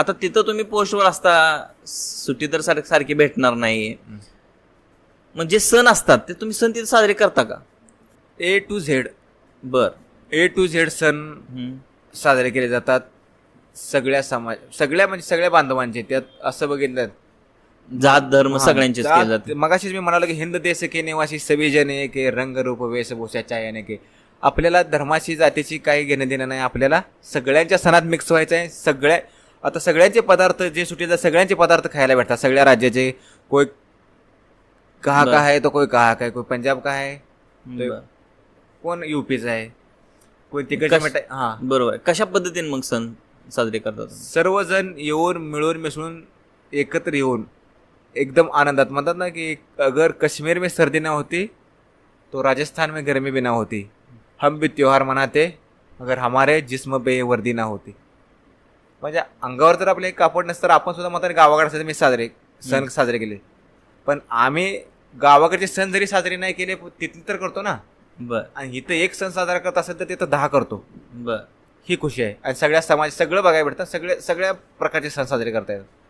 आता तिथं तुम्ही पोस्टवर असता सुट्टी तर सार- सारखी भेटणार नाही. म्हणजे सण असतात ते तुम्ही सण तिथे साजरे करता का? ए टू झेड बर. ए टू झेड सण. साजरे केले जातात. सगळ्या समाज सगळ्या म्हणजे सगळ्या बांधवांचे त्यात असं बघितलं. जात धर्म सगळ्यांचेच केले जाते मगाशीच मी म्हणालो की हिंद देश के निवासी सभी जने के रंग रूप वेशभूषाच्या याने के. आपल्याला धर्माची जातीची काही घेणं देणं नाही. आपल्याला सगळ्यांच्या सणात मिक्स व्हायचं आहे सगळ्या आता सगळ्यांचे पदार्थ जे सुटीला सगळ्यांचे पदार्थ खायला भेटतात सगळ्या राज्याचे कोई कहा. का है तो कोई कहा का है कोई पंजाब का है बर. कोण युपीचा आहे कोण तिकडच्या मिठाई हा बरोबर आहे. कशा पद्धतीने मग सण साजरे करतात सर्वजण येऊन मिळून मिसळून एकत्र येऊन एकदम आनंदात म्हणतात ना की अगर कश्मीर में सर्दी ना होती तो राजस्थान में गर्मी भी ना होती हम भी त्योहार मनाते अगर हमारे जिस्म पे वर्दी ना होती म्हणजे अंगावर जर आपले कापड नसतं तर आपण सुद्धा म्हणतात गावाकडे मी साजरे सण साजरे केले. पण आम्ही गावाकडचे सण जरी साजरे नाही केले तिथले तर करतो ना. बर. आणि इथं एक सण साजरा करत असेल तर तिथं दहा करतो. बर. ही खुशी आहे. आणि सगळ्या समाज सगळं बघायला भेटतं सगळे सगळ्या प्रकारचे सण साजरे करता येतात.